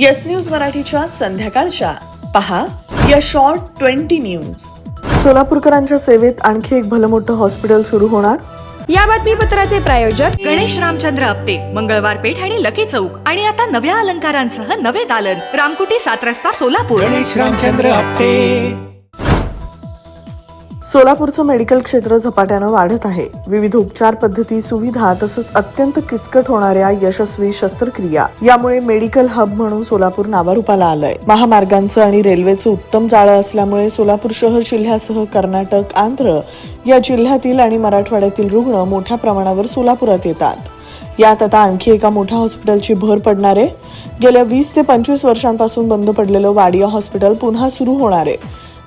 Yes news मराठीच्या संध्याकाळच्या. पहा या शॉर्ट ट्वेंटी न्यूज सोलापूरकरांच्या सेवेत आणखी एक भलं मोठं हॉस्पिटल सुरू होणार? या बातमीपत्राचे प्रायोजक गणेश रामचंद्र आपटे मंगळवार पेठ आणि लकी चौक. आणि आता नव्या अलंकारांसह नवे दालन. रामकुटी सात रस्ता सोलापूर. गणेश रामचंद्र आपटे. सोलापूरचं मेडिकल क्षेत्र झपाट्यानं वाढत आहे. विविध उपचार पद्धती सुविधा तसंच अत्यंत किचकट होणाऱ्या यशस्वी शस्त्रक्रिया यामुळे मेडिकल हब म्हणून सोलापूर नावारूपाला आलंय. महामार्गांचं आणि रेल्वेचं उत्तम जाळं असल्यामुळे सोलापूर शहर जिल्ह्यासह कर्नाटक आंध्र या जिल्ह्यातील आणि मराठवाड्यातील रुग्ण मोठ्या प्रमाणावर सोलापुरात येतात. यात आता आणखी एका मोठ्या हॉस्पिटलची भर पडणार आहे. गेल्या वीस ते पंचवीस वर्षांपासून बंद पडलेलं वाडिया हॉस्पिटल पुन्हा सुरू होणार आहे.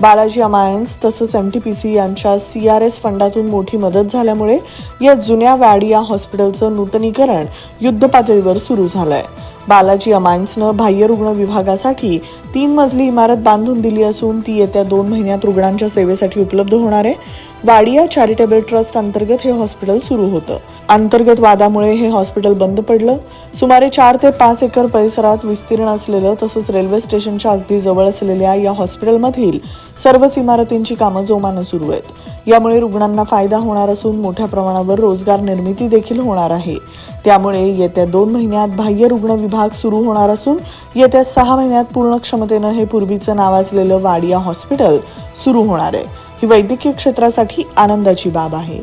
बालाजी अमायन्स तसंच एम टी पी सी यांच्या सी आर एस फंडातून मोठी मदत झाल्यामुळे या जुन्या वाडिया हॉस्पिटलचं नूतनीकरण युद्धपातळीवर सुरू झालं आहे बालाजी अमायन्सनं बाह्य रुग्ण विभागासाठी तीन मजली इमारत बांधून दिली असून ती येत्या दोन महिन्यात रुग्णांच्या सेवेसाठी उपलब्ध होणार आहे. वाडिया चॅरिटेबल ट्रस्ट अंतर्गत हे हॉस्पिटल सुरू होतं. अंतर्गत वादामुळे हे हॉस्पिटल बंद पडलं. सुमारे चार ते पाच एकर परिसरात विस्तीर्ण असलेलं तसंच रेल्वे स्टेशनच्या अगदी जवळ असलेल्या या हॉस्पिटलमधील सर्वच इमारतींची कामं जोमानं सुरू आहेत. यामुळे रुग्णांना फायदा होणार असून मोठ्या प्रमाणावर रोजगार निर्मिती देखील होणार आहे. त्यामुळे येत्या दोन महिन्यात बाह्य रुग्ण विभाग सुरू होणार असून येत्या सहा महिन्यात पूर्ण क्षमतेनं हे पूर्वीचं नावाजलेलं वाडिया हॉस्पिटल सुरू होणार आहे. ही वैद्यकीय क्षेत्रासाठी आनंदाची बाब आहे.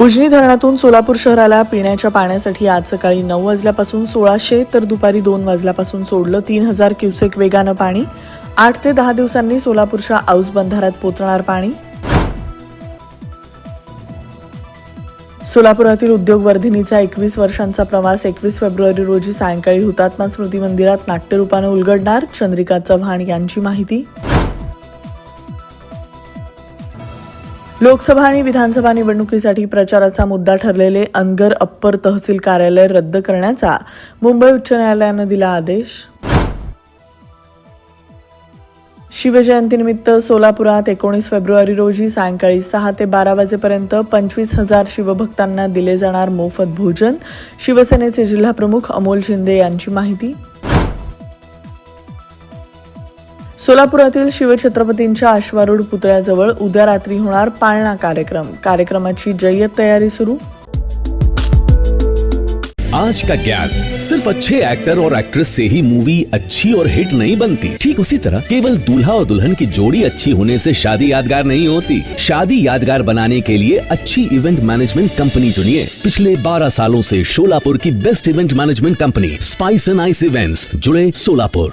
उजनी धरणातून सोलापूर शहराला पिण्याच्या पाण्यासाठी आज सकाळी नऊ वाजल्यापासून सोळाशे तर दुपारी दोन वाजल्यापासून सोडलं तीन हजार क्युसेक वेगानं पाणी. आठ ते दहा दिवसांनी सोलापूरच्या औस बंधाऱ्यात पोचणार पाणी. सोलापुरातील उद्योग वर्धिनीचा एकवीस वर्षांचा प्रवास एकवीस फेब्रुवारी रोजी सायंकाळी हुतात्मा स्मृती मंदिरात नाट्यरूपानं उलगडणार चंद्रिका चव्हाण यांची माहिती. लोकसभा आणि विधानसभा निवडणुकीसाठी प्रचाराचा मुद्दा ठरलेले अनगर अप्पर तहसील कार्यालय रद्द करण्याचा मुंबई उच्च न्यायालयानं दिला आदेश. शिवजयंतीनिमित्त सोलापुरात एकोणीस फेब्रुवारी रोजी सायंकाळी सहा ते बारा वाजेपर्यंत पंचवीस हजार शिवभक्तांना दिले जाणार मोफत भोजन. शिवसेनेचे जिल्हाप्रमुख अमोल शिंदे यांची माहिती. सोलापुरातील शिवछत्रपतींच्या अश्वारूढ पुतळ्याजवळ उद्या रात्री होणार पाळणा कार्यक्रम. कार्यक्रमाची जय्यत तयारी सुरू. आज का ज्ञान? सिर्फ़ अच्छे एक्टर और एक्ट्रेस से ही मूवी अच्छी और हिट नहीं बनती। ठीक उसी तरह, केवल दूल्हा और दुल्हन की जोड़ी अच्छी होने से शादी यादगार नहीं होती। शादी यादगार बनाने के लिए अच्छी इवेंट मैनेजमेंट कंपनी चुनिए। पिछले 12 सालों से शोलापुर की best event management company spice and ice events जुड़े सोलापुर।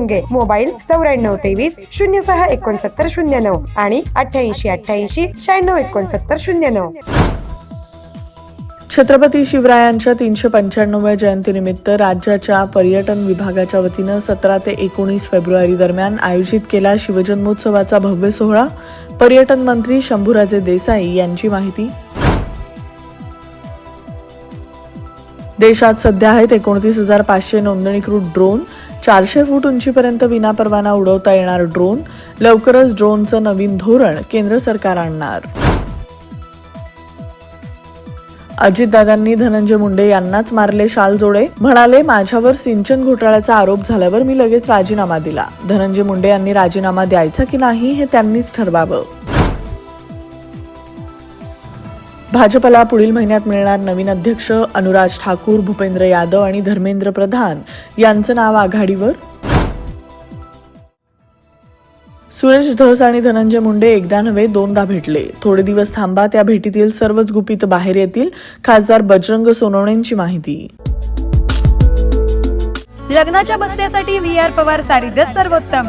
गुंगे मोबाईल चौऱ्याण्णव तेवीस शून्य सहा एकोणसत्तर शून्य नऊ आणि अठ्ठ्याऐंशी अठ्ठ्याऐंशी शहाण्णव एकोणसत्तर शून्य नऊ छत्रपती शिवरायांच्या तीनशे पंच्याण्णव्या जयंतीनिमित्त राज्याच्या पर्यटन विभागाच्या वतीनं सतरा ते एकोणीस फेब्रुवारी दरम्यान आयोजित केला शिवजन्मोत्सवाचा भव्य सोहळा. पर्यटन मंत्री शंभूराजे देसाई यांची माहिती. देशात सध्या आहेत एकोणतीस हजार पाचशे नोंदणीकृत ड्रोन. चारशे फूट उंचीपर्यंत विनापरवाना उडवता येणार ड्रोन. लवकरच ड्रोनचं नवीन धोरण केंद्र सरकार आणणार. अजितदादांनी धनंजय मुंडे यांनाच मारले शालजोडे. म्हणाले माझ्यावर सिंचन घोटाळ्याचा आरोप झाल्यावर मी लगेच राजीनामा दिला. धनंजय मुंडे यांनी राजीनामा द्यायचा की नाही हे त्यांनीच ठरवावं. भाजपला पुढील महिन्यात मिळणार नवीन अध्यक्ष अनुराज ठाकूर भूपेंद्र यादव आणि धर्मेंद्र प्रधान. यांचं नाव आघाडीवर? सुरेश धस आणि धनंजय मुंडे एकदा नव्हे दोनदा भेटले. थोडे दिवस थांबा त्या भेटीतील सर्वच गुपित बाहेर येतील. खासदार बजरंग सोनवणेंची माहिती. लग्नाच्या बस्त्यासाठी व्ही आर पवार सारीजच सर्वोत्तम.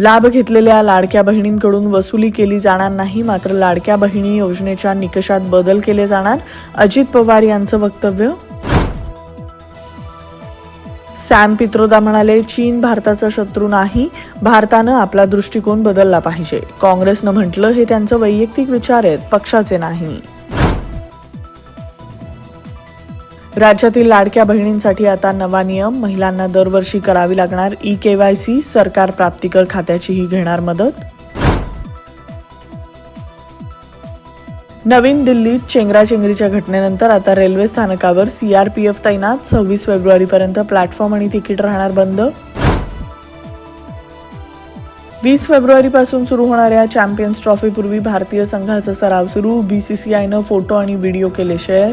लाभ घेतलेल्या लाडक्या बहिणींकडून वसुली केली जाणार नाही मात्र लाडक्या बहिणी योजनेच्या निकषात बदल केले जाणार. अजित पवार यांचं वक्तव्य? सॅम पित्रोदा म्हणाले चीन भारताचा शत्रू नाही भारतानं आपला दृष्टिकोन बदलला पाहिजे. काँग्रेसनं म्हटलं हे त्यांचं वैयक्तिक विचार आहेत पक्षाचे नाही. राज्यातील लाडक्या बहिणींसाठी आता नवा नियम. महिलांना दरवर्षी करावी लागणार ई के वाय सी. सरकार प्राप्तिकर खात्याचीही घेणार मदत. नवीन दिल्लीत चेंगराचेंगरीच्या घटनेनंतर आता रेल्वे स्थानकावर सीआरपीएफ तैनात. सव्वीस फेब्रुवारीपर्यंत प्लॅटफॉर्म आणि तिकीट राहणार बंद. वीस फेब्रुवारीपासून सुरू होणाऱ्या चॅम्पियन्स ट्रॉफीपूर्वी भारतीय संघाचा सराव सुरू. बीसीसीआयनं फोटो आणि व्हिडिओ केले शेअर.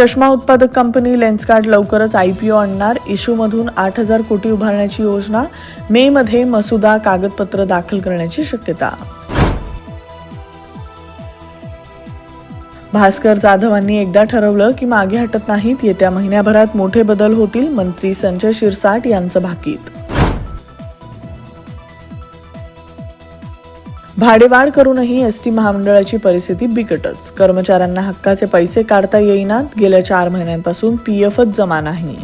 चष्मा उत्पादक कंपनी लेन्सकार्ड लवकरच आयपीओ आणणार. इशूमधून आठ हजार कोटी उभारण्याची योजना. मे मध्ये मसुदा कागदपत्र दाखल करण्याची शक्यता. भास्कर जाधवांनी एकदा ठरवलं की मागे हटत नाहीत. येत्या महिन्याभरात मोठे बदल होतील मंत्री संजय शिरसाट यांचं भाकीत. भाडेवाढ करूनही एस टी महामंडळाची परिस्थिती बिकटच. कर्मचाऱ्यांना हक्काचे पैसे काढता येईनात. गेल्या चार महिन्यांपासून पीएफच जमा नाही.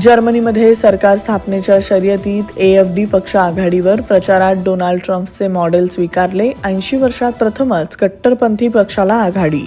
जर्मनीमध्ये सरकार स्थापनेच्या शर्यतीत एएफडी पक्ष आघाडीवर प्रचारात डोनाल्ड ट्रम्पचे मॉडेल स्वीकारले. ऐंशी वर्षात प्रथमच कट्टरपंथी पक्षाला आघाडी.